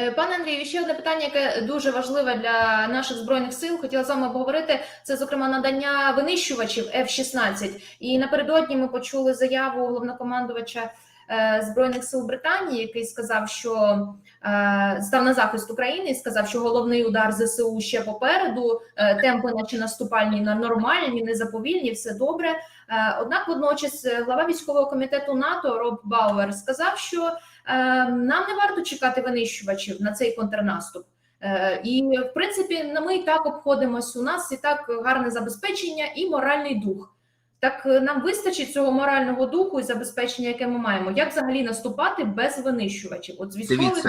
Е, Пане Андрію, ще одне питання, яке дуже важливе для наших збройних сил. Хотіла з вами обговорити. Це зокрема надання винищувачів F-16. І напередодні ми почули заяву головнокомандувача збройних сил Британії, який сказав, що е, став на захист України і сказав, що головний удар ЗСУ ще попереду. е, Темпи, наче наступальні, на- нормальні, не заповільні, все добре. Е, Однак, водночас, е, глава військового комітету НАТО Роб Бауер сказав, що е, нам не варто чекати винищувачів на цей контрнаступ. Е, І в принципі, ми і так обходимось. У нас і так гарне забезпечення і моральний дух. Так е, нам вистачить цього морального духу і забезпечення, яке ми маємо. Як взагалі наступати без винищувачів? От з військових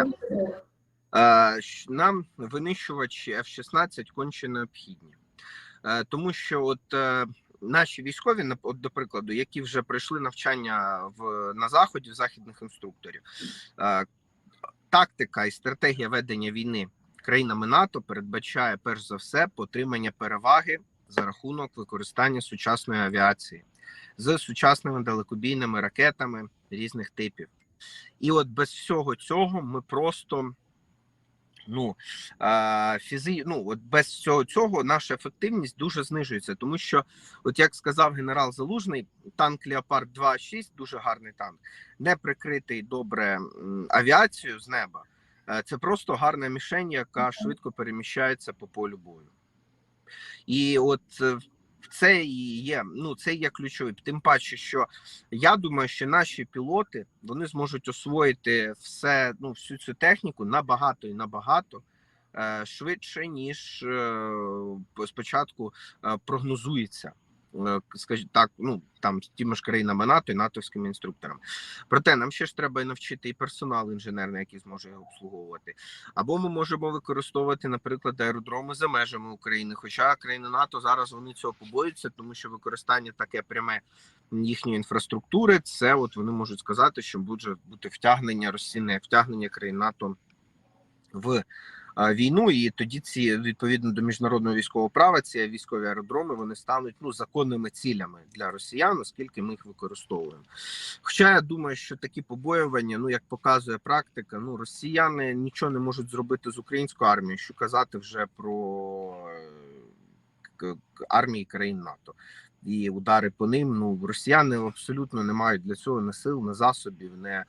Нам винищувачі F-16 конче необхідні, Е, тому що от е, наші військові, от, до прикладу, які вже пройшли навчання в на заході в західних інструкторів, тактика і стратегія ведення війни країнами НАТО передбачає перш за все потримання переваги за рахунок використання сучасної авіації з сучасними далекобійними ракетами різних типів. І от без всього цього ми просто ну, фізи... ну от без всього цього наша ефективність дуже знижується, тому що, от як сказав генерал Залужний, танк Леопард 2.6, дуже гарний танк, не прикритий добре авіацією з неба. Е, Це просто гарна мішень, яка швидко переміщається по полю бою. І от е, це і є. Ну це є ключовий. Тим паче, що я думаю, що наші пілоти вони зможуть освоїти все, ну всю цю техніку набагато і набагато е, швидше, ніж е, спочатку прогнозується. Е, Скажіть так, ну там з ж країнами НАТО і натовськими інструкторами. Проте нам ще ж треба навчити і персонал інженерний, який зможе його обслуговувати. Або ми можемо використовувати, наприклад, аеродроми за межами України. Хоча країни НАТО зараз вони цього побоюються, тому що використання таке пряме їхньої інфраструктури, це от вони можуть сказати, що буде бути втягнення розсінне втягнення країн НАТО в війну, і тоді ці відповідно до міжнародного військового права, ці військові аеродроми вони стануть ну законними цілями для росіян, оскільки ми їх використовуємо. Хоча я думаю, що такі побоювання, ну як показує практика, ну росіяни нічого не можуть зробити з українською армією, що казати вже про е, армії країн НАТО. І удари по ним. Ну росіяни абсолютно не мають для цього не сил, не засобів, не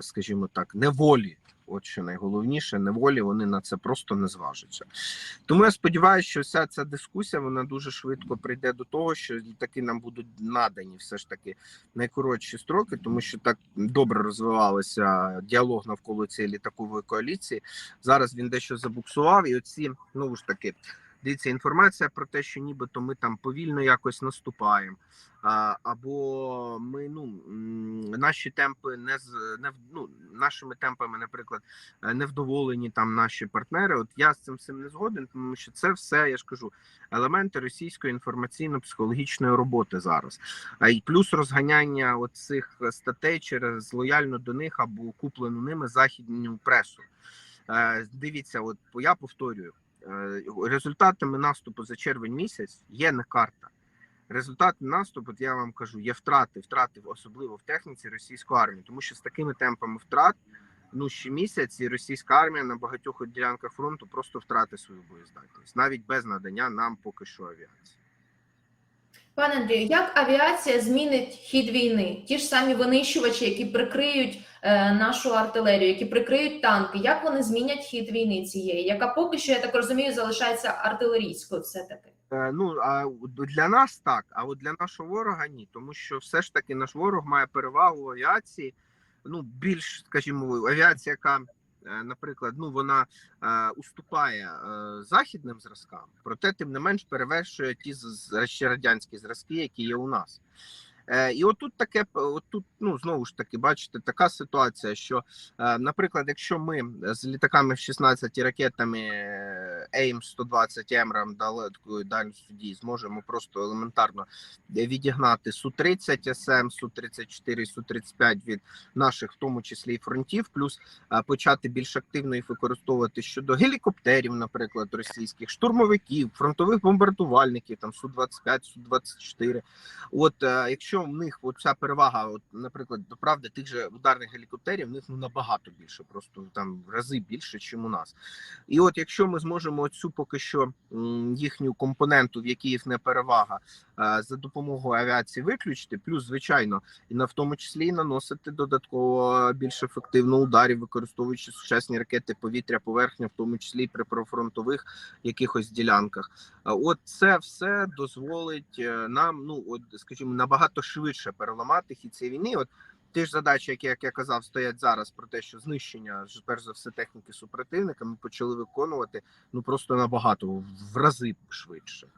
скажімо так, не волі. От що найголовніше, неволі вони на це просто не зважаться. Тому я сподіваюся, що вся ця дискусія вона дуже швидко прийде до того, що таки нам будуть надані все ж таки найкоротші строки, тому що так добре розвивалися діалог навколо цієї літакової коаліції. Зараз він дещо забуксував, і оці ну ж таки. Дивіться, інформація про те, що нібито ми там повільно якось наступаємо, або ми ну наші темпи не з не ну, нашими темпами, наприклад, е, невдоволені там наші партнери. От я з цим всім не згоден, тому що це все, я ж кажу, елементи російської інформаційно-психологічної роботи зараз. А й плюс розганяння оцих статей через лояльну до них або куплену ними західну пресу. Е, Дивіться, от я повторюю. Е, результатами наступу за червень місяць є не карта. Результати наступу, я вам кажу, є втрати, втрати особливо в техніці російської армії, тому що з такими темпами втрат, ну ще місяць, і російська армія на багатьох ділянках фронту просто втратить свою боєздатність, навіть без надання нам поки що авіації. Пане Андрію, як авіація змінить хід війни? Ті ж самі винищувачі, які прикриють е, нашу артилерію, які прикриють танки, як вони змінять хід війни цієї, яка поки що, я так розумію, залишається артилерійською все таки? Е, Ну а для нас так, а от для нашого ворога ні, тому що все ж таки наш ворог має перевагу авіації. Ну більш, скажімо, авіація, яка, наприклад, ну вона е, уступає е, західним зразкам, проте тим не менш перевершує ті ще радянські зразки, які є у нас. Е, І отут таке, отут, ну знову ж таки, бачите, така ситуація, що, е, наприклад, якщо ми з літаками в 16 і ракетами AIM 120 МРАМ далекої дальності дії зможемо просто елементарно відігнати Су-30 СМ, Су-34, Су-35 від наших, в тому числі і фронтів, плюс почати більш активно їх використовувати щодо гелікоптерів, наприклад, російських штурмовиків, фронтових бомбардувальників, там Су-25, Су-24. От е, якщо в них ця перевага, от, наприклад, до правди, тих же ударних гелікоптерів, в них ну набагато більше, просто там в рази більше, ніж у нас. І от якщо ми зможемо цю поки що їхню компоненту, в якій їх не перевага, е, за допомогою авіації виключити, плюс, звичайно, і на в тому числі і наносити додатково більш ефективно ударів, використовуючи сучасні ракети повітря, поверхня, в тому числі і при прифронтових якихось ділянках. От це все дозволить е, нам, ну от скажімо, набагато швидше переламати хід цієї війни. От ті ж задачі, які як я казав, стоять зараз про те, що знищення перш за все техніки супротивника, ми почали виконувати ну просто набагато в рази швидше.